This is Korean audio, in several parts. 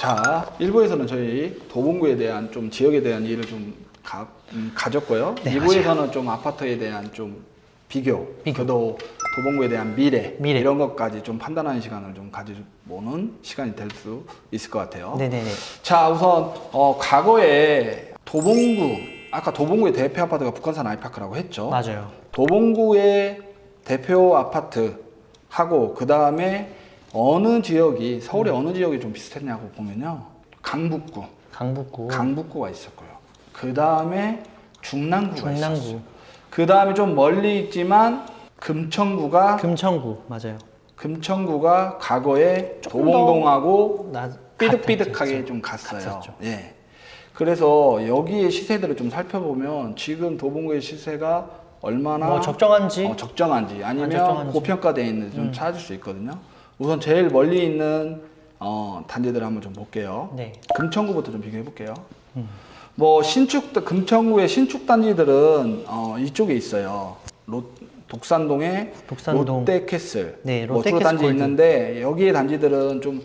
자, 1부에서는 저희 도봉구에 대한 좀 지역에 대한 이해를 좀 가, 음, 가졌고요. 네, 2부에서는 좀 아파트에 대한 좀 비교, 비교. 또 도봉구에 대한 미래, 미래. 이런 것까지 좀 판단하는 시간을 좀 가져보는 시간이 될 수 있을 것 같아요. 네네네. 자, 우선 어, 과거에 도봉구, 아까 도봉구의 대표 아파트가 북한산 아이파크라고 했죠. 맞아요. 도봉구의 대표 아파트 하고 그 다음에 어느 지역이 음. 서울의 어느 지역이 좀 비슷했냐고 보면요 강북구 강북구, 강북구가 있었고요 그 다음에 중랑구가 있었어요 중랑구, 그 다음에 좀 멀리 있지만 금천구가 금천구 맞아요. 금천구가 과거에 조금 도봉동하고 나 삐득삐득하게. 좀 갔어요. 갔었죠. 예. 그래서 여기의 시세들을 좀 살펴보면 지금 도봉구의 시세가 얼마나 뭐 적정한지 어, 적정한지 아니면 적정한지. 고평가되어 있는지 좀 음. 찾을 수 있거든요. 우선 제일 멀리 있는 어, 단지들을 한번 좀 볼게요. 네. 금천구부터 좀 비교해 볼게요. 음. 뭐 신축 금천구의 신축 단지들은 어, 이쪽에 있어요. 로, 독산동에 독산동. 롯데캐슬, 네, 뭐 롯데캐슬 주로 단지 골드. 있는데 여기에 단지들은 좀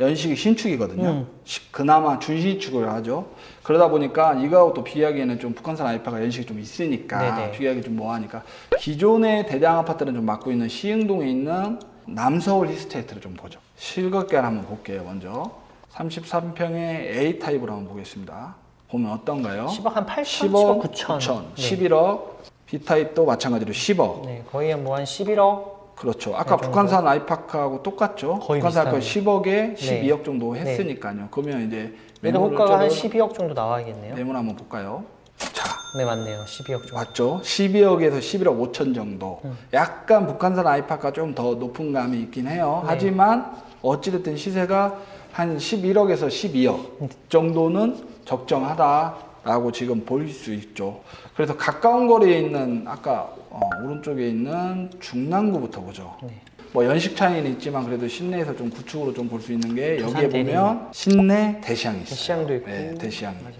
연식이 신축이거든요. 음. 시- 그나마 준신축을 하죠. 그러다 보니까 이거하고 또 비교하기에는 좀 북한산 아이파가 연식이 좀 있으니까 네네. 비교하기 좀 뭐하니까 기존의 대장 아파트는 좀 맡고 있는 시흥동에 있는 남서울 히스테이트를 좀 보죠. 실거계를 한번 볼게요. 먼저 33평의 A 타입으로 한번 보겠습니다. 보면 어떤가요? 10억 한 8천, 10억 10억 9천. 9천, 네. 11억 B 타입도 마찬가지로 10억. 네, 거의 뭐한 11억. 그렇죠. 아까 그 정도? 북한산 아이파크하고 똑같죠. 거의 북한산 아이파크 비슷하네요. 10억에 네. 12억 정도 네. 했으니까요. 그러면 이제 매도 호가가 한 조금- 12억 정도 나와야겠네요. 매물 한번 볼까요? 자, 네, 맞네요. 12억 정도. 맞죠? 12억에서 11억 5천 정도. 음. 약간 북한산 아이파크가 좀 더 높은 감이 있긴 해요. 네. 하지만 어찌됐든 시세가 한 11억에서 12억 음. 정도는 적정하다라고 지금 볼수 있죠. 그래서 가까운 거리에 있는 아까 어, 오른쪽에 있는 중랑구부터 보죠. 네. 뭐 연식 차이는 있지만 그래도 시내에서 좀 구축으로 좀 볼 수 있는 게 여기에. 보면 신내 대시양이 있어요. 대시양도 있고. 네, 대시양이. 맞아요.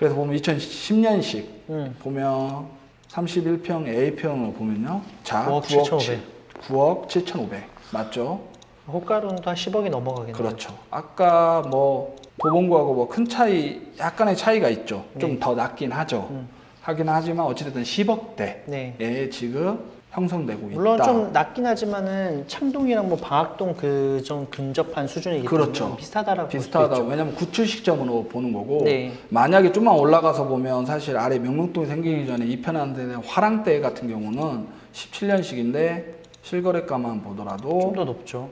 그래서 보면 2010년식 음. 보면 31평 A평으로 보면요. 자, 9억 9억 7,500. 9억 7,500. 맞죠? 호가로는 한 10억이 넘어가겠네요. 그렇죠. 아까 뭐 도봉구하고 뭐 큰 차이 약간의 차이가 있죠. 좀 네. 더 낮긴 하죠. 음. 하긴 하지만 어찌됐든 10억대에 네. 지금 형성되고 물론 있다. 좀 낮긴 하지만은 창동이랑 뭐 방학동 그 좀 근접한 수준이기 그렇죠. 때문에 비슷하다라고 볼수 비슷하다. 있죠. 왜냐면 구출 시점으로 보는 거고 네. 만약에 좀만 올라가서 보면 사실 아래 명목동이 생기기 전에 이편한 데는 화랑대 같은 경우는 17년식인데 실거래가만 보더라도 좀 더 높죠.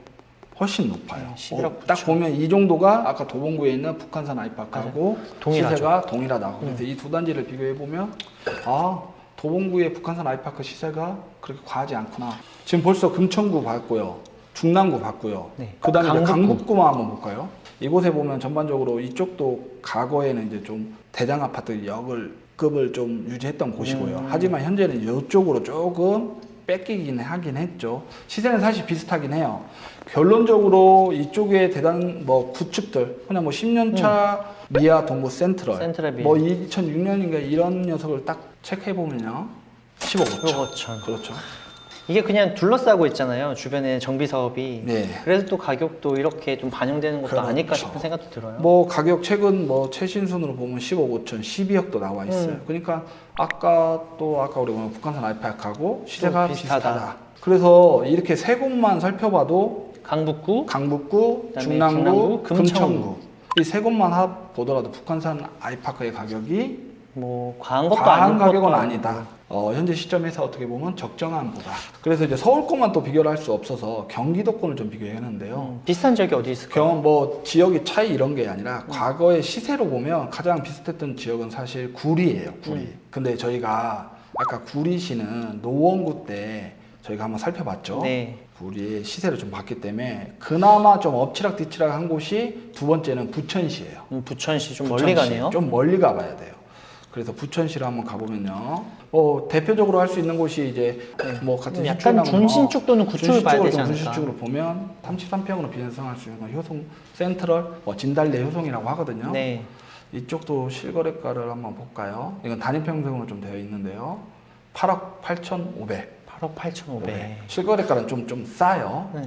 훨씬 높아요. 네, 11억 어, 딱 보면 이 정도가 아까 도봉구에 있는 북한산 아이파크하고 동일하죠. 음. 시세가 동일하다고. 그래서 이 두 단지를 비교해 보면 아 도봉구의 북한산 아이파크 시세가 그렇게 과하지 않구나. 지금 벌써 금천구 봤고요, 중랑구 봤고요. 네. 그 다음에 이제 강북구. 강북구 만 한번 볼까요? 이곳에 보면 전반적으로 이쪽도 과거에는 이제 좀 대장 아파트 역을 급을 좀 유지했던 곳이고요. 음. 하지만 현재는 이쪽으로 조금 뺏기긴 하긴 했죠. 시세는 사실 비슷하긴 해요. 결론적으로 이쪽에 대단 뭐 구축들 그냥 뭐 10년 차 미아 동부 센트럴, 음. 센트럴. 뭐 2006년인가 이런 녀석을 딱 체크해 보면요. 15억 5천. 15억 5천. 그렇죠. 이게 그냥 둘러싸고 있잖아요. 주변에 정비 사업이. 네. 그래서 또 가격도 이렇게 좀 반영되는 것도 그렇죠. 아닐까 싶은 생각도 들어요. 뭐 가격 최근 뭐 최신순으로 보면 15억 5천, 12억도 나와 있어요. 음. 그러니까 아까 또 아까 우리가 보면 북한산 아이파크하고 시세가 좀 비슷하다. 비슷하다. 그래서 이렇게 세 곳만 살펴봐도 강북구, 강북구, 중랑구, 중랑구, 금천구 금천구. 이 세 곳만 하, 보더라도 북한산 아이파크의 가격이 뭐 과한 것도 과한 아니고 가격은 아니다. 어, 현재 시점에서 어떻게 보면 적정한 보다. 그래서 이제 서울권만 또 비교를 할 수 없어서 경기도권을 좀 비교했는데요. 음, 비슷한 지역이 어디 있을까요? 경험 뭐 지역의 차이 이런 게 아니라 과거의 시세로 보면 가장 비슷했던 지역은 사실 구리예요. 구리. 음. 근데 저희가 아까 구리시는 노원구 때 저희가 한번 살펴봤죠. 네. 구리의 시세를 좀 봤기 때문에 그나마 좀 엎치락뒤치락 한 곳이 두 번째는 부천시예요. 음, 부천시 좀 멀리 부천시. 가네요. 좀 멀리 가봐야 돼요. 그래서 부천시를 한번 가보면요. 어, 대표적으로 할 수 있는 곳이 이제 뭐 같은 음, 약간 시추나 뭐 중신축 또는 구축을 봐야 되지 좀 않을까. 중시축으로 보면 33평으로 비현상할 수 있는 건 효성 센트럴 뭐 진달래 효성이라고 하거든요. 네. 이쪽도 실거래가를 한번 볼까요? 이건 단위평등으로 좀 되어 있는데요. 8억 8,500. 8억 8,500. 실거래가는 좀 좀 싸요. 네.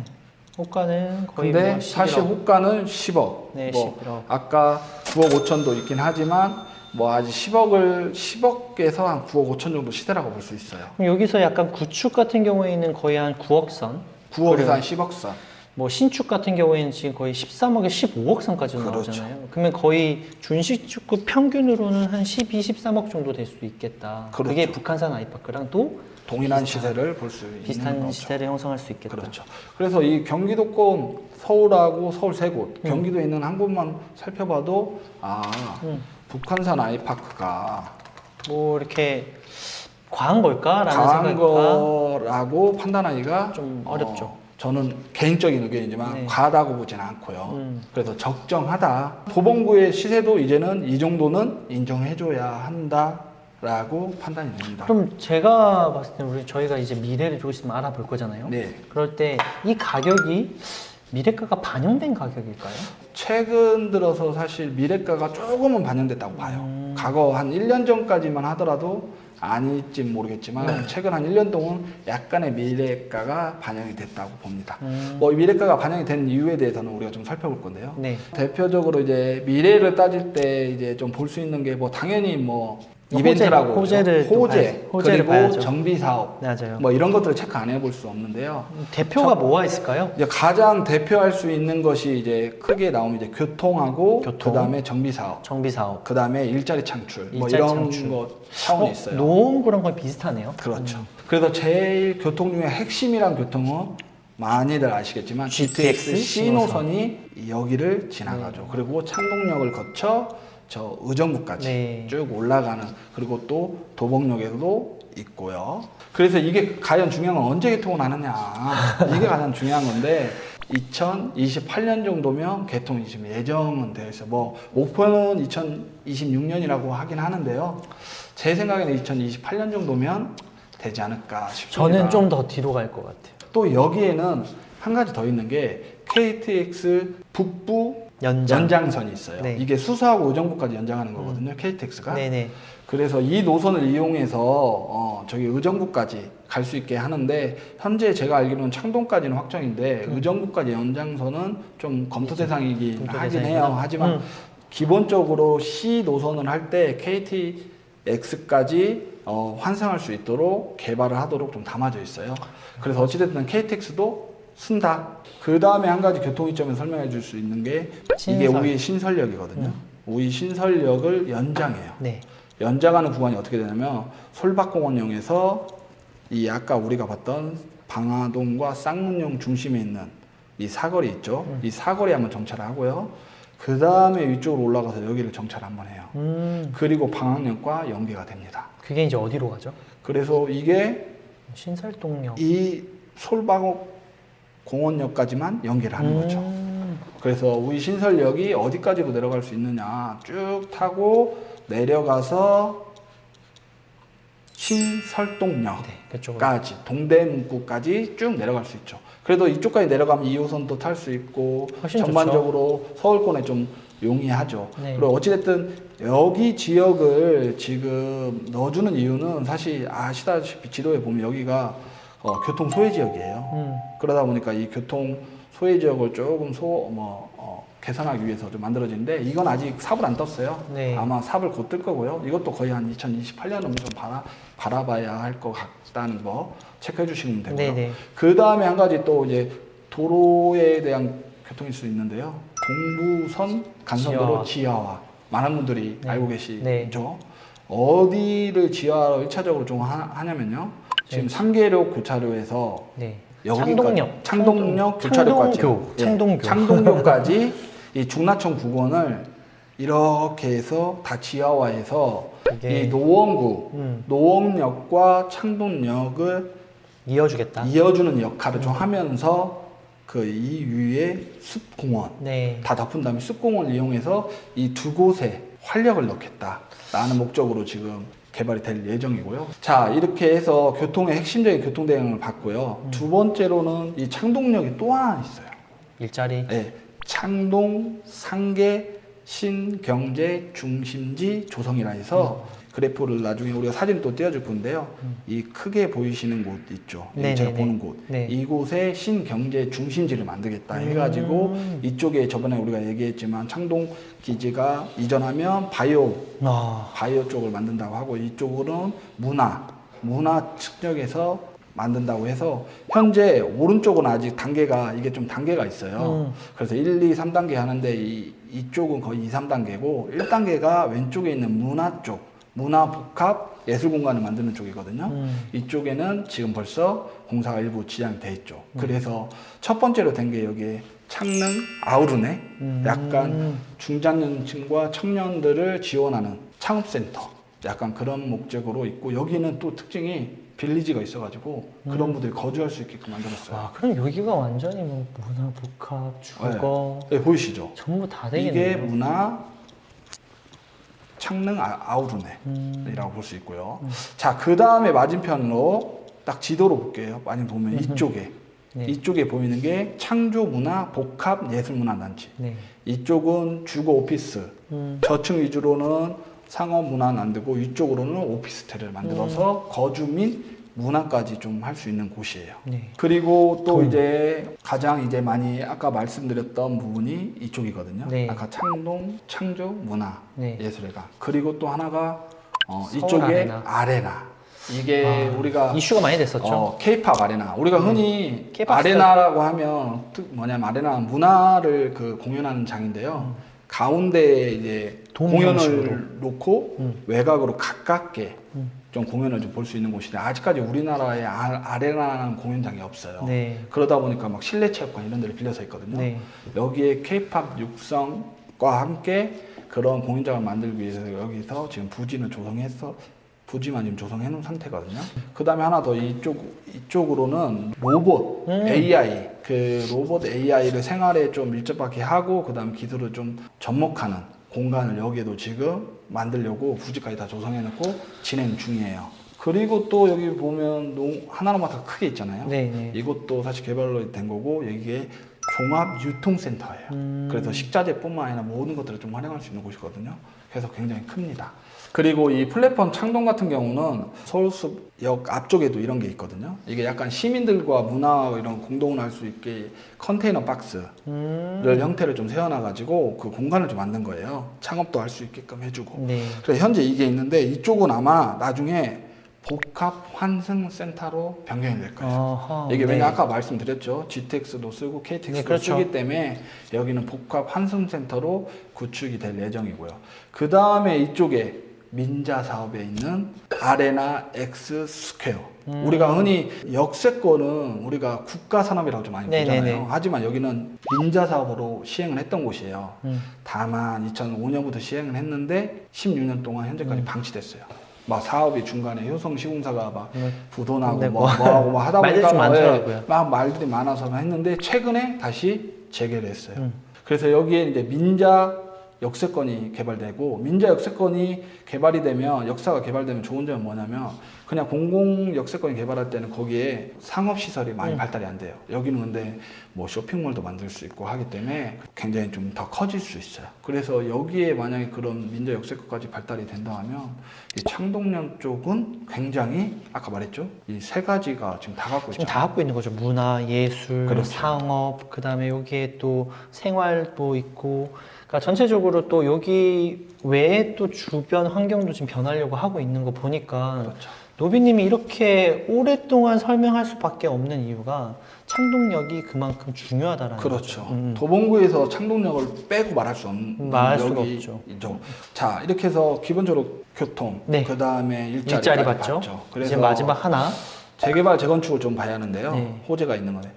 호가는 거의 근데 뭐 11억. 사실 호가는 10억. 네, 뭐 11억. 아까 9억 5천도 있긴 하지만 뭐 아직 10억을 10억에서 한 9억 5천 정도 시세라고 볼 수 있어요. 그럼 여기서 약간 구축 같은 경우에는 거의 한 9억 선. 9억에서 한 10억 선. 뭐 신축 같은 경우에는 지금 거의 13억에 15억 선까지 그렇죠. 나오잖아요. 그러면 거의 준시축구 평균으로는 한 12, 13억 정도 될수 있겠다. 그 그렇죠. 게 북한산 아이파크랑 또 동일한 비슷한- 시세를 볼 수 있는 비슷한 거죠. 시세를 형성할 수 있겠다. 그렇죠. 그래서 이 경기도권 서울하고 서울 세 곳, 음. 경기도에 있는 한 곳만 살펴봐도 아 음. 북한산 아이파크가 뭐 이렇게 과한 걸까라는 생각이 거라고 판단하기가 좀 어, 어렵죠. 저는 개인적인 의견이지만 네. 과하다고 보지는 않고요. 음. 그래서 적정하다. 도봉구의 시세도 이제는 이 정도는 인정해줘야 한다라고 판단이 됩니다. 그럼 제가 봤을 때 우리 저희가 이제 미래를 조금 있으면 알아볼 거잖아요. 네. 그럴 때 이 가격이 미래가가 반영된 가격일까요? 최근 들어서 사실 미래가가 조금은 반영됐다고 봐요. 음. 과거 한 1년 전까지만 하더라도 아닐지 모르겠지만 네. 최근 한 1년 동안 약간의 미래가가 반영이 됐다고 봅니다. 음. 뭐 미래가가 반영이 된 이유에 대해서는 우리가 좀 살펴볼 건데요. 네. 대표적으로 이제 미래를 따질 때 이제 좀 볼 수 있는 게 뭐 당연히 뭐 이벤트라고 호재를 또 호재. 호재를 그리고 봐야죠. 정비 사업 맞아요. 뭐 이런 것들을 체크 안 해볼 수 없는데요. 대표가 뭐가 있을까요? 이제 가장 대표할 수 있는 것이 이제 크게 나오면 이제 교통하고 교통. 그다음에 정비 사업, 정비 사업. 그다음에 일자리 창출 뭐 일자리 이런 창출. 것 차원이 어, 있어요. 노원구랑 거의 비슷하네요. 그렇죠. 그래서 제일 교통 중에 핵심이란 교통은 많이들 아시겠지만 GTX C 노선이 여기를 지나가죠. 그리고 창동역을 거쳐 저 의정부까지 네. 쭉 올라가는 그리고 또 도봉역에도 있고요. 그래서 이게 과연 중요한 건 언제 개통을 하느냐 이게 가장 중요한 건데 2028년 정도면 개통이 지금 예정은 되어 있어요. 뭐 목표는 2026년이라고 하긴 하는데요. 제 생각에는 2028년 정도면 되지 않을까 싶습니다. 저는 좀 더 뒤로 갈 것 같아요. 또 여기에는 한 가지 더 있는 게 KTX 북부 연장. 연장 선이 있어요. 네. 이게 수서하고 의정부까지 연장하는 거거든요. KTX가. 네네. 그래서 이 노선을 이용해서 어, 저기 의정부까지 갈 수 있게 하는데 현재 제가 알기로는 창동까지는 확정인데 의정부까지 연장선은 좀 검토 대상이긴 검토 하긴 대상이구나. 해요. 하지만 음. 기본적으로 C 노선을 할 때 KTX까지 어, 환승할 수 있도록 개발을 하도록 좀 담아져 있어요. 그래서 어찌됐든 KTX도 쓴다. 그 다음에 한 가지 교통 이점을 설명해 줄 수 있는 게 이게 신설. 우리 신설역이거든요. 우리 신설역을 연장해요. 네. 연장하는 구간이 어떻게 되냐면 솔밭공원역에서 이 아까 우리가 봤던 방화동과 쌍문역 중심에 있는 이 사거리 있죠. 음. 이 사거리 한번 정차를 하고요. 그 다음에 위쪽으로 올라가서 여기를 정차를 한번 해요. 음. 그리고 방학역과 연계가 됩니다. 그게 이제 어디로 가죠? 그래서 이게 신설동역. 이 솔방 공원역까지만 연계를 하는 거죠. 음. 그래서 우리 신설역이 어디까지로 내려갈 수 있느냐 쭉 타고 내려가서 신설동역까지 네. 동대문구까지 쭉 내려갈 수 있죠. 그래도 이쪽까지 내려가면 2호선도 탈 수 있고 전반적으로 서울권에 좀 용이하죠. 네. 그리고 어찌됐든 여기 지역을 지금 넣어주는 이유는 사실 아시다시피 지도에 보면 여기가 어, 교통 소외 지역이에요. 음. 그러다 보니까 이 교통 소외 지역을 조금 소 뭐 어, 개선하기 위해서 좀 만들어진데 이건 아직 삽을 안 떴어요. 네. 아마 삽을 곧 뜰 거고요. 이것도 거의 한 2028년은 좀 바라 바라봐야 할 것 같다는 거 체크해 주시면 되고요. 네네. 그 다음에 한 가지 또 이제 도로에 대한 교통일 수 있는데요. 동부선 간선도로 지하화. 많은 분들이 네. 알고 계시죠. 네. 어디를 지하로 1차적으로 좀 하, 하냐면요. 지금 네. 상계로 교차로에서 네. 여기까지 창동역. 창동역 교차로까지 창동교. 예, 창동교. 창동교까지 이 중라천 구간을 이렇게 해서 다 지하화해서 이게- 이 노원구 음. 노원역과 창동역을 이어주겠다. 이어주는 역할을 좀 하면서 그 이 위에 숲공원 네. 다 덮은 다음에 숲공원을 이용해서 이 두 곳에 활력을 넣겠다라는 목적으로 지금 개발이 될 예정이고요. 자 이렇게 해서 교통의 핵심적인 교통 대응을 받고요. 두 번째로는 이 창동역이 또 하나 있어요. 일자리. 네, 창동, 상계, 신경제, 중심지, 조성이라 해서 그래프를 나중에 우리가 사진 또 띄워줄 건데요. 이 크게 보이시는 곳 있죠. 이 음. 네네네. 제가 보는 곳. 네. 이곳에 신경제 중심지를 만들겠다 해가지고 이쪽에 저번에 우리가 얘기했지만 창동 기지가 이전하면 바이오 아, 바이오 쪽을 만든다고 하고 이쪽으로는 문화 문화 측정에서 만든다고 해서 현재 오른쪽은 아직 단계가 이게 좀 단계가 있어요. 음. 그래서 1, 2, 3단계 하는데 이, 이쪽은 거의 2, 3단계고 1단계가 왼쪽에 있는 문화 쪽 문화 복합 예술 공간을 만드는 쪽이거든요. 음. 이쪽에는 지금 벌써 공사가 일부 지향이 돼 있죠. 음. 그래서 첫 번째로 된 게 여기에 창릉 아우르네 음. 약간 중장년층과 청년들을 지원하는 창업센터 약간 그런 목적으로 있고 여기는 또 특징이 빌리지가 있어가지고 그런 분들이 거주할 수 있게끔 만들었어요. 와, 그럼 여기가 완전히 뭐 문화, 복합, 주거 네, 보이시죠? 전부 다 이게 되겠네요. 문화 창릉 아- 아우르네. 음. 이라고 볼수 있고요. 자, 그 다음에 맞은편으로 딱 지도로 볼게요. 많이 보면 이쪽에. 네. 이쪽에 보이는 게 창조 문화 복합 예술 문화 단지. 네. 이쪽은 주거 오피스. 음. 저층 위주로는 상업 문화는 안 되고 이쪽으로는 오피스텔을 만들어서 거주 및 문화까지 좀 할 수 있는 곳이에요. 네. 그리고 또 동. 이제 가장 이제 많이 아까 말씀드렸던 부분이 이쪽이거든요. 네. 아까 창동 창조 문화 네. 예술회관. 그리고 또 하나가 어, 이쪽에 아레나. 아레나. 이게 아, 우리가 이슈가 많이 됐었죠. 어, K-팝 아레나. 우리가 흔히 K-pop 아레나라고 하면 특 뭐냐면 아레나는 문화를 그 공연하는 장인데요. 가운데 이제 돔 공연을. 놓고 음. 외곽으로 가깝게 음. 좀 공연을 좀 볼 수 있는 곳인데 아직까지 우리나라에 아, 아레나라는 공연장이 없어요. 네. 그러다 보니까 막 실내 체육관 이런 데를 빌려서 있거든요. 네. 여기에 K-팝 육성과 함께 그런 공연장을 만들기 위해서 여기서 지금 부지는 조성해서 부지만 지금 조성해 놓은 상태거든요. 그 다음에 하나 더 이쪽, 이쪽으로는 로봇, 음. AI, 그 로봇 AI를 생활에 좀 밀접하게 하고, 그 다음에 기술을 좀 접목하는 공간을 여기에도 지금 만들려고 부지까지 다 조성해 놓고 진행 중이에요. 그리고 또 여기 보면 농, 하나로마다 크게 있잖아요. 네. 네. 이것도 사실 개발로 된 거고 여기에 종합 유통센터예요. 음. 그래서 식자재뿐만 아니라 모든 것들을 좀 활용할 수 있는 곳이거든요. 그래서 굉장히 큽니다. 그리고 이 플랫폼 창동 같은 경우는 서울숲역 앞쪽에도 이런 게 있거든요. 이게 약간 시민들과 문화 이런 공동을 할 수 있게 컨테이너 박스를 음. 형태를 좀 세워놔가지고 그 공간을 좀 만든 거예요. 창업도 할 수 있게끔 해주고. 네. 그래서 현재 이게 있는데 이쪽은 아마 나중에 복합 환승 센터로 변경이 될 거예요. 어허, 이게 네. 왜냐 아까 말씀드렸죠 GTX도 쓰고 KTX도 네, 그렇죠. 쓰기 때문에 여기는 복합 환승 센터로 구축이 될 예정이고요. 그 다음에 이쪽에 민자 사업에 있는 아레나 X 스퀘어. 음. 우리가 흔히 역세권은 우리가 국가 산업이라고 좀 많이 네네네. 보잖아요. 하지만 여기는 민자 사업으로 시행을 했던 곳이에요. 음. 다만 2005년부터 시행을 했는데 16년 동안 현재까지 음. 방치됐어요. 막 사업이 중간에 효성 시공사가 막 음. 부도나고 네, 뭐, 뭐. 뭐하고 막 하다 보니까 좀 막, 막 말들이 많아서 했는데 최근에 다시 재개를 했어요. 음. 그래서 여기에 이제 민자 역세권이 개발되고 민자 역세권이 개발이 되면 역사가 개발되면 좋은 점은 뭐냐면 그냥 공공 역세권이 개발할 때는 거기에 상업 시설이 많이 음. 발달이 안 돼요. 여기는 근데 뭐 쇼핑몰도 만들 수 있고 하기 때문에 굉장히 좀 더 커질 수 있어요. 그래서 여기에 만약에 그런 민자 역세권까지 발달이 된다 하면 이 창동역 쪽은 굉장히 아까 말했죠. 이 세 가지가 지금 다 갖고 지금 있죠. 다 갖고 있는 거죠. 문화, 예술, 그렇죠. 상업, 그다음에 여기에 또 생활도 있고, 그러니까 전체적으로 또 여기 외에 또 주변 환경도 지금 변하려고 하고 있는 거 보니까 그렇죠. 노비님이 이렇게 오랫동안 설명할 수밖에 없는 이유가 창동역이 그만큼 중요하다라는 그렇죠. 거죠. 음. 도봉구에서 창동역을 빼고 말할 수 없는 말할 수가 역이 없죠. 있죠. 자 이렇게 해서 기본적으로 교통, 네. 그 다음에 일자리, 일자리 봤죠. 그래서 이제 마지막 하나. 재개발 재건축을 좀 봐야 하는데요. 네. 호재가 있는 거네.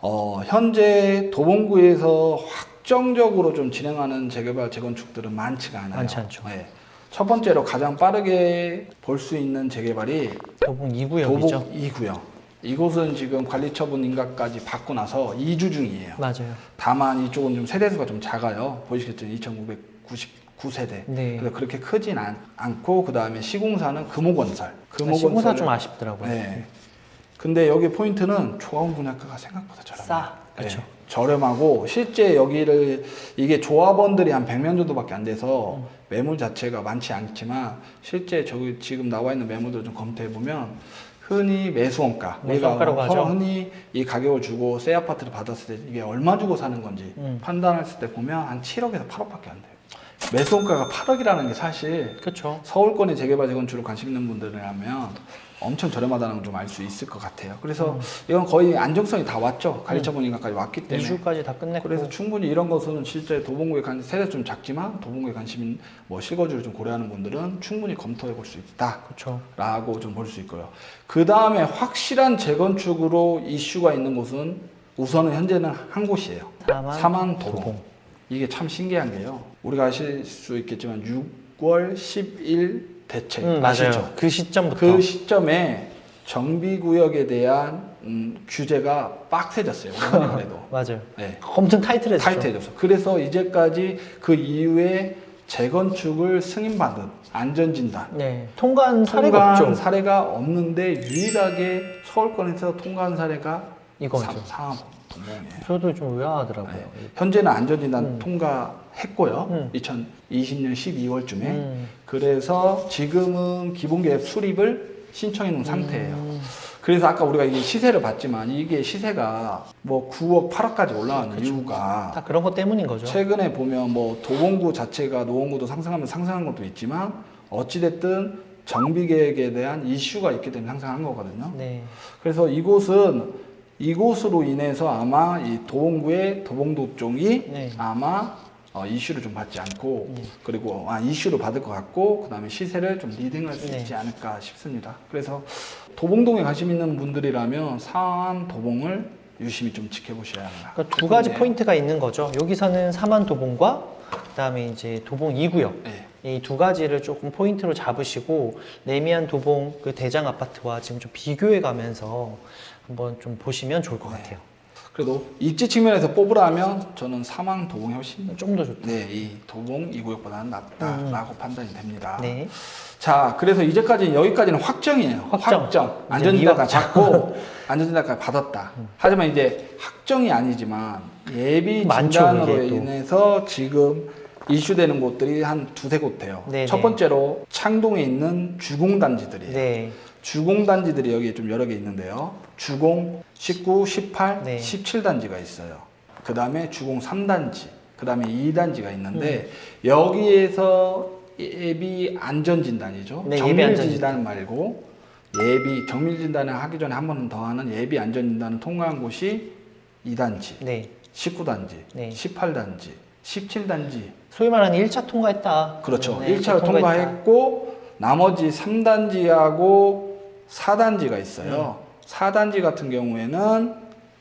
어, 현재 도봉구에서 확정적으로 좀 진행하는 재개발 재건축들은 많지가 않아요. 많지 않죠. 네. 첫 번째로 가장 빠르게 볼 수 있는 재개발이 도봉 2구역이죠. 도봉 2구역. 이곳은 지금 관리처분 인가까지 받고 나서 2주 중이에요. 맞아요. 다만 이쪽은 좀 세대수가 좀 작아요. 보이시겠죠? 2,999세대. 네. 그래서 그렇게 크진 않, 않고 그 다음에 시공사는 금호건설. 시공사 좀 아쉽더라고요. 네. 근데 여기 포인트는 조합 분양가가 생각보다 저렴해요. 싸. 그렇죠. 네. 저렴하고 실제 여기를 이게 조합원들이 한 100명 정도밖에 안 돼서 매물 자체가 많지 않지만 실제 저기 지금 나와 있는 매물들 좀 검토해 보면 흔히 매수원가 우리가. 흔히 이 가격을 주고 새 아파트를 받았을 때 이게 얼마 주고 사는 건지 음. 판단했을 때 보면 한 7억에서 8억밖에 안 돼요. 매수원가가 8억이라는 게 사실 그렇죠. 서울권의 재개발 재건축을 관심 있는 분들이라면 엄청 저렴하다는 걸 좀 알 수 있을 것 같아요. 그래서 이건 거의 안정성이 다 왔죠. 가리차 분위기까지 왔기 때문에. 이주까지 다 끝냈고. 그래서 충분히 이런 것은 실제 도봉구에 관심 세대 좀 작지만 도봉구에 관심 뭐 실거주를 좀 고려하는 분들은 충분히 검토해 볼 수 있다. 그렇죠. 라고 좀 볼 수 있고요. 그 다음에 확실한 재건축으로 이슈가 있는 곳은 우선은 현재는 한 곳이에요. 사만, 사만 도봉. 도봉. 이게 참 신기한 게요. 우리가 아실 수 있겠지만 6월 10일 대책 음, 아시죠? 맞아요. 그 시점부터. 그 시점에 정비구역에 대한 음, 규제가 빡세졌어요. 우리나라 그래도. 맞아요. 네. 엄청 타이틀했죠. 타이트해졌어. 그래서 이제까지 그 이후에 재건축을 승인받은 안전진단 네. 통과한 사례가 통과한 없죠. 사례가 없는데 유일하게 서울권에서 통과한 사례가 이거죠. 상암 동봉이에요. 저도 좀 의아하더라고요. 네. 현재는 안전진단 음. 통과 했고요. 음. 2020년 12월쯤에. 음. 그래서 지금은 기본계획 수립을 신청해 놓은 상태예요. 음. 그래서 아까 우리가 이 시세를 봤지만 이게 시세가 뭐 9억, 8억까지 올라가는 이유가 다 그런 것 때문인 거죠. 최근에 보면 뭐 도봉구 자체가 노원구도 상승하면 상승한 것도 있지만 어찌됐든 정비 계획에 대한 이슈가 있기 때문에 상승한 거거든요. 네. 그래서 이곳은 이곳으로 인해서 아마 이 도봉구의 도봉도 쪽이 네. 아마 어, 이슈를 좀 받지 않고 네. 그리고 아, 이슈를 받을 것 같고 그 다음에 시세를 좀 리딩할 수 네. 있지 않을까 싶습니다. 그래서 도봉동에 관심 있는 분들이라면 상한 도봉을 유심히 좀 지켜보셔야 합니다. 그러니까 두 가지 네. 포인트가 있는 거죠. 여기서는 사만 도봉과 그다음에 이제 도봉 2구역 네. 이두 가지를 조금 포인트로 잡으시고 레미안 도봉 그 대장 아파트와 지금 좀 비교해 가면서 한번 좀 보시면 좋을 것 네. 같아요. 그래도 입지 측면에서 뽑으라면 저는 사망 도봉이 훨씬 좀 더 좋다. 네, 이 도봉 이구역보다는 낫다라고 판단이 됩니다. 음. 네. 자, 그래서 이제까지 여기까지는 확정이에요. 확정. 안전진단까지. 받고 안전진단까지 받았다. 하지만 이제 확정이 아니지만 예비 많죠, 진단으로 또. 인해서 지금 이슈되는 곳들이 한 두세 곳 돼요. 네네. 첫 번째로 창동에 있는 주공단지들이에요. 네. 주공단지들이 여기 좀 여러 개 있는데요. 주공 19, 18, 네. 17단지가 있어요. 그 다음에 주공 3단지, 그 다음에 2단지가 있는데 음. 여기에서 예비 안전진단이죠. 네, 예비 정밀 안전진단. 진단 말고 예비 정밀 진단을 하기 전에 한 번 더 하는 예비 안전진단을 통과한 곳이 2단지, 네. 19단지, 네. 18단지, 17단지, 소위 말하는 1차 통과했다. 그렇죠. 네, 1차를 통과했다. 통과했고 나머지 3단지하고 4단지가 있어요. 4단지 같은 경우에는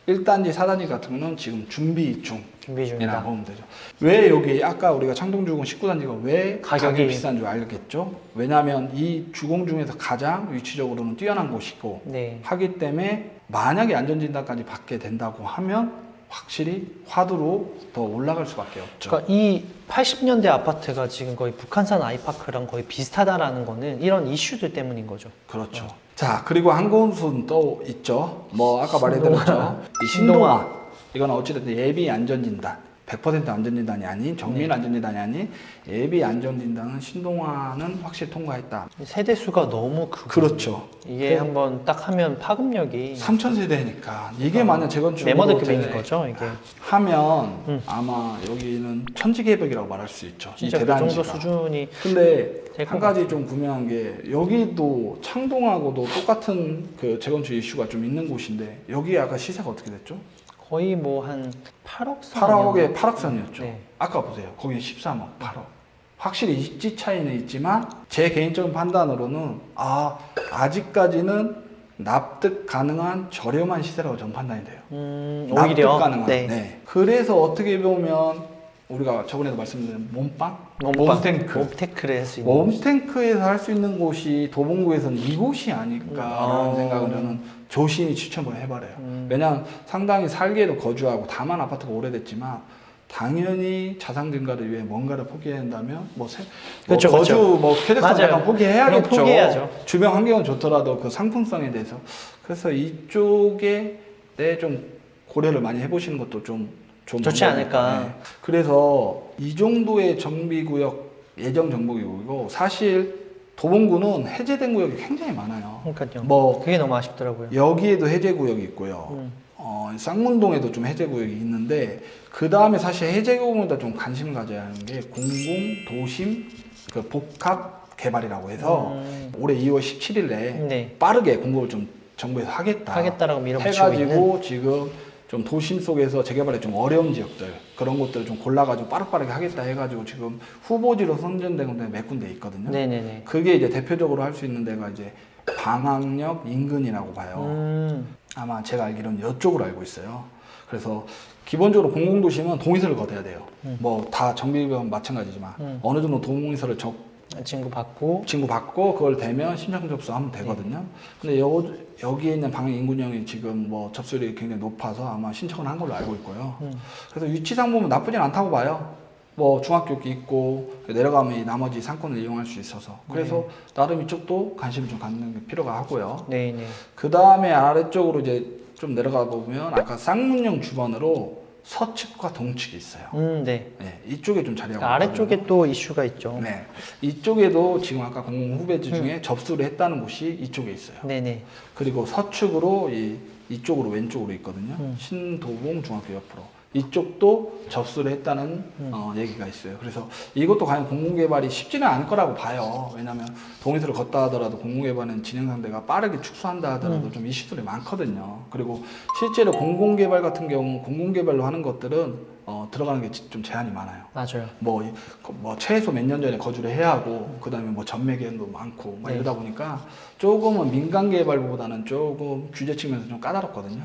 1단지, 4단지 같은 경우는 지금 준비 중. 준비 중이다. 보면 되죠. 왜 여기 아까 우리가 창동주공 19단지가 왜 가격이 가격이 비싼 줄 알겠죠? 왜냐하면 이 주공 중에서 가장 위치적으로는 뛰어난 곳이고 네. 하기 때문에 만약에 안전진단까지 받게 된다고 하면 확실히 화두로 더 올라갈 수밖에 없죠. 그러니까 이 80년대 아파트가 지금 거의 북한산 아이파크랑 거의 비슷하다라는 거는 이런 이슈들 때문인 거죠. 그렇죠. 자, 그리고 한 곳은 또 있죠. 뭐 아까 말해드렸죠. 이 신동아. 신동아. 이건 어찌됐든 예비 안전진단. 100% 안전진단이 아닌 정밀 네. 안전진단이 아닌 예비 안전진단은 신동아는 확실히 통과했다. 세대 수가 너무 크고 그렇죠. 이게 네. 한번 딱 하면 파급력이 3천 세대니까 이게 만약 재건축으로 메모드급인 되- 거죠 이게 하면 음. 아마 여기는 천지개벽이라고 말할 수 있죠. 이 진짜 그 정도 대단지가. 수준이 근데 한 가지 좀 분명한 게 여기도 창동하고도 똑같은 그 재건축 이슈가 좀 있는 곳인데 여기 아까 시세가 어떻게 됐죠? 거의 뭐 한 8억 선 8억에 8억 선이었죠. 네. 아까 보세요. 거기 13억, 8억. 확실히 입지 차이는 있지만 제 개인적인 판단으로는 아 아직까지는 납득 가능한 저렴한 시세라고 전 판단이 돼요. 음, 납득 오히려 가능한. 네. 네. 그래서 어떻게 보면 우리가 저번에도 말씀드린 몸빵, 몸탱크. 몸테크를 할 수 있는 웜탱크에서 할 수 있는 곳이 도봉구에서는 이곳이 아닐까라는 음. 생각을 저는 조심히 추천을 해버려요. 음. 왜냐하면 상당히 살기에도 거주하고 다만 아파트가 오래됐지만 당연히 자산 증가를 위해 뭔가를 포기해야 한다면 뭐, 세, 뭐 그쵸, 거주 그쵸. 뭐 쾌적성. 약간 포기해야겠죠. 포기해야죠. 주변 환경은 좋더라도 그 상품성에 대해서 그래서 이쪽에 내좀 고려를 많이 해보시는 것도 좀 좀 좋지 않을까. 네. 그래서 이 정도의 정비구역 예정 정비구역이고 사실 도봉구는 해제된 구역이 굉장히 많아요. 그러니까요. 뭐 그게 너무 아쉽더라고요. 여기에도 해제 구역이 있고요. 음. 어, 쌍문동에도 좀 해제 구역이 있는데 그 다음에 사실 해제 구역보다 좀 관심 가져야 하는 게 공공 도심 그 복합 개발이라고 해서 음. 올해 2월 17일에 네. 빠르게 공급을 좀 정부에서 하겠다. 하겠다라고 밀어붙이고 해가지고 있는. 지금 좀 도심 속에서 재개발이 좀 어려운 지역들 그런 것들을 좀 골라가지고 빠르빠르게 하겠다 해가지고 지금 후보지로 선정된 데가 몇 군데 있거든요. 네네네. 그게 이제 대표적으로 할 수 있는 데가 이제 방학역 인근이라고 봐요. 음. 아마 제가 알기로는 이쪽으로 알고 있어요. 그래서 기본적으로 공공도심은 동의서를 거둬야 돼요. 뭐다 정비비원 마찬가지지만 음. 어느 정도 동의서를 적 친구 받고 친구 받고 그걸 되면 신청 접수하면 되거든요. 근데 여, 여기에 있는 방역 인구령이 지금 뭐 접수율이 굉장히 높아서 아마 신청을 한 걸로 알고 있고요. 음. 그래서 위치상 보면 나쁘진 않다고 봐요. 뭐 중학교 있고 내려가면 이 나머지 상권을 이용할 수 있어서 그래서 나름 이쪽도 관심을 좀 갖는 게 필요가 하고요. 네 네. 그 다음에 아래쪽으로 이제 좀 내려가 보면 아까 쌍문역 주변으로 서측과 동측이 있어요. 음, 네. 네, 이쪽에 좀 자리가 그러니까 아래쪽에 또 이슈가 있죠. 네, 이쪽에도 지금 아까 공공 후배지 중에 접수를 했다는 곳이 이쪽에 있어요. 네네. 그리고 서측으로 이 이쪽으로 왼쪽으로 있거든요. 음. 신도봉 중학교 옆으로 이쪽도 접수를 했다는 음. 어, 얘기가 있어요. 그래서 이것도 과연 공공개발이 쉽지는 않을 거라고 봐요. 왜냐하면 동의서를 걷다 하더라도 공공개발은 진행 상대가 빠르게 축소한다 하더라도 음. 좀 이슈들이 많거든요. 그리고 실제로 공공개발 같은 경우 공공개발로 하는 것들은 어, 들어가는 게 좀 제한이 많아요. 맞아요. 뭐, 이- 그뭐 최소 몇 년 전에 거주를 해야 하고 그다음에 뭐 전매 계획도 많고 막 네. 이러다 보니까 조금은 민간 개발보다는 조금 규제 측면에서 좀 까다롭거든요.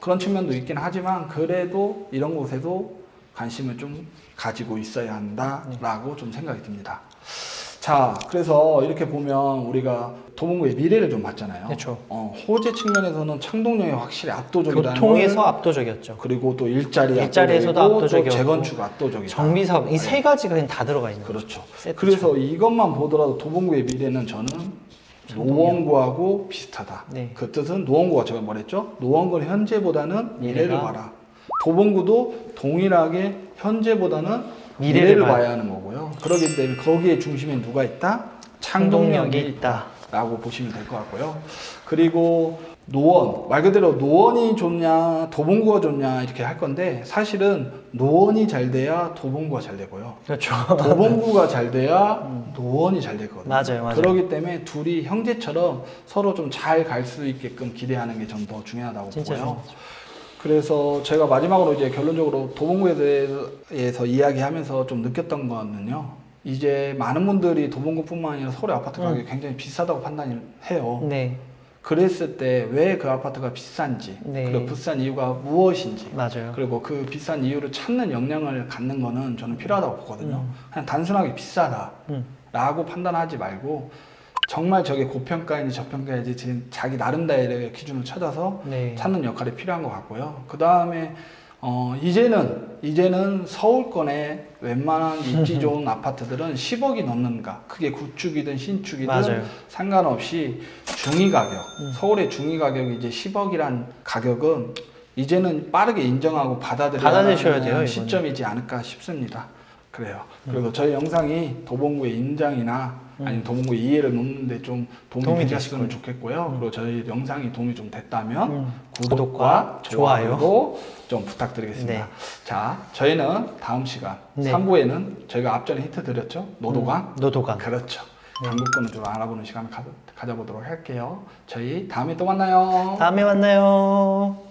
그런 측면도 있긴 하지만 그래도 이런 곳에도 관심을 좀 가지고 있어야 한다라고 좀 생각이 듭니다. 자, 그래서 이렇게 보면 우리가 도봉구의 미래를 좀 봤잖아요. 그렇죠. 어, 호재 측면에서는 창동력이 확실히 압도적이라는 교통에서 걸 압도적이었죠. 그리고 또 일자리 일자리에서도 압도적이고 재건축 압도적이다. 정비 사업 이세 네. 가지가 그냥 다 들어가 있는. 그렇죠. 세트죠. 그래서 이것만 보더라도 도봉구의 미래는 저는 노원구하고 비슷하다. 네. 그 뜻은 노원구가 제가 뭐랬죠? 노원구는 현재보다는 미래를 미래가? 봐라. 도봉구도 동일하게 현재보다는 미래를 미래를. 봐야 하는 거고 요. 그렇기 때문에 거기에 중심에 누가 있다? 창동력이 창동력이 있다. 라고 보시면 될 것 같고요. 그리고 노원 말 그대로 노원이 좋냐 도봉구가 좋냐 이렇게 할 건데 사실은 노원이 잘 돼야 도봉구가 잘 되고요. 그렇죠. 도봉구가 잘 돼야 노원이 잘 되거든요. 맞아요, 맞아요. 그렇기 때문에 둘이 형제처럼 서로 좀 잘 갈 수 있게끔 기대하는 게 전 더 중요하다고 진짜 보고요. 중요하죠. 그래서 제가 마지막으로 이제 결론적으로 도봉구에 대해서 이야기하면서 좀 느꼈던 거는요. 이제 많은 분들이 도봉구뿐만 아니라 서울의 아파트 가격이 굉장히 비싸다고 판단을 해요. 네, 그랬을 때 왜 그 아파트가 비싼지, 네. 그리고 비싼 이유가 무엇인지, 맞아요. 그리고 그 비싼 이유를 찾는 역량을 갖는 거는 저는 필요하다고 보거든요. 음. 그냥 단순하게 비싸다. 음. 라고 판단하지 말고 정말 저게 고평가인지 저평가인지 지금 자기 나름대로의 기준을 찾아서 네. 찾는 역할이 필요한 것 같고요. 그 다음에 어 이제는 이제는 서울권의 웬만한 입지 좋은 아파트들은 10억이 넘는가 그게 구축이든 신축이든 맞아요. 상관없이 중위 가격 음. 서울의 중위 가격이 이제 10억이란 가격은 이제는 빠르게 인정하고 받아들여야 돼요, 이거는. 시점이지 않을까 싶습니다. 그래요. 그리고 저희 영상이 도봉구의 인장이나 아니면 도봉구의 이해를 돕는데 좀 도움이, 음. 도움이 되셨으면 좋겠고요. 그리고 저희 영상이 도움이 좀 됐다면 음. 구독과 구독과 좋아요. 좋아요도 좀 부탁드리겠습니다. 네. 자, 저희는 다음 시간 네. 3부에는 저희가 앞전에 힌트 드렸죠? 노도강. 음, 노도강. 그렇죠. 네. 강북권을 좀 알아보는 시간을 가, 가져보도록 할게요. 저희 다음에 또 만나요. 다음에 만나요.